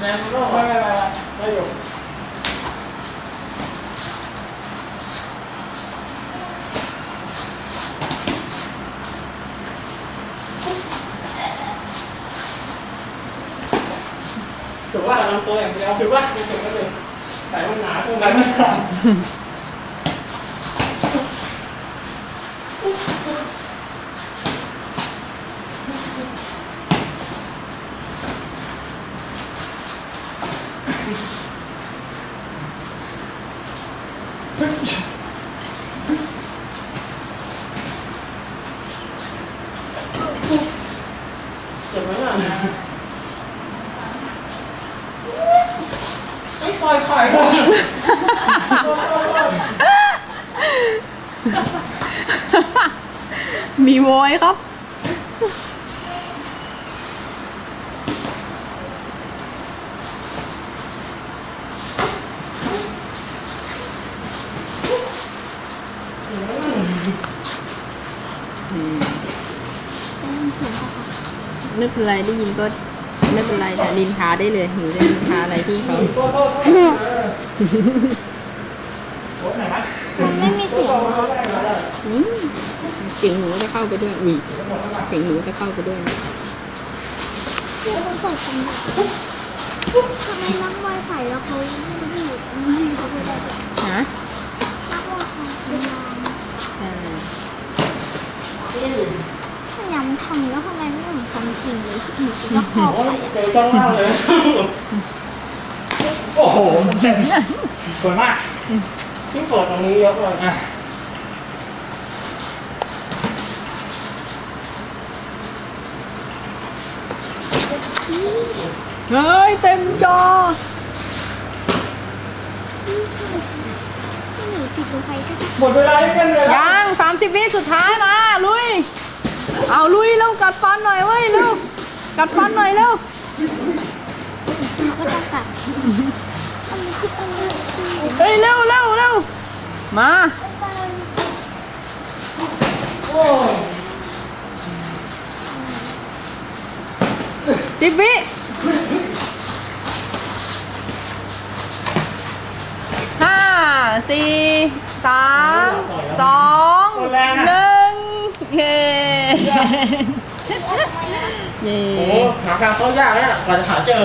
แรงโลก ไม่ไม่ไม่ไม่อยู่ ถือว่าลำตัวอย่างเดียวถือว่าถือว่าถือแต่มันหนาตรงนั้นไม่ขาดเจ็บไหมล่ะไม่ ปล่อยปล่อยมีโวยครับไม่เป็นไรได้ยินก็ ไม่เป็นไรแต่ดินทาได้เลยหนูได้ดินทาอะไรพี่เขาโทษโทษโทษโทษไหนนะมันไม่มีเสียงโทษได้เหรออืมเสียงหนูจะเข้าไปด้วยอุ้ยเสียงหนูจะเข้าไปด้วยนะแล้วมันใส่กันทำไมนักมวยใส่แล้วเขาไม่อยู่ไม่เขาไม่ได้ฮะนักมวยใส่กันยางอ่าถ้าย้ำทำแล้วทำไมไม่ เหมือนความจริงเลยหนูก็เข้าโอ้ไปยเจอช่องล่างเลย โอ้โหเจ็บสวยมากที่เปิดตรงนี้ยกเลยอะเฮ้ยเต็มจอที่หนูติดลงไปก็จะหมดเวลาแล้วกันเลยยังสามสิบวิสุดท้ายมา ลุย เอาลุย เร็วกัดฟันหน่อยเว้ยเร็วกัดฟันหน่อยเร็วก็จะตัดอันนี้คืออันนี้คือเฮ้ยเร็วเร็วเร็วมาโอ้ยสิบวิห้าสี่สามสองหนึ่งเย้ เย้โหหาการเข้ายากเลยอะกว่าจะหาเจอ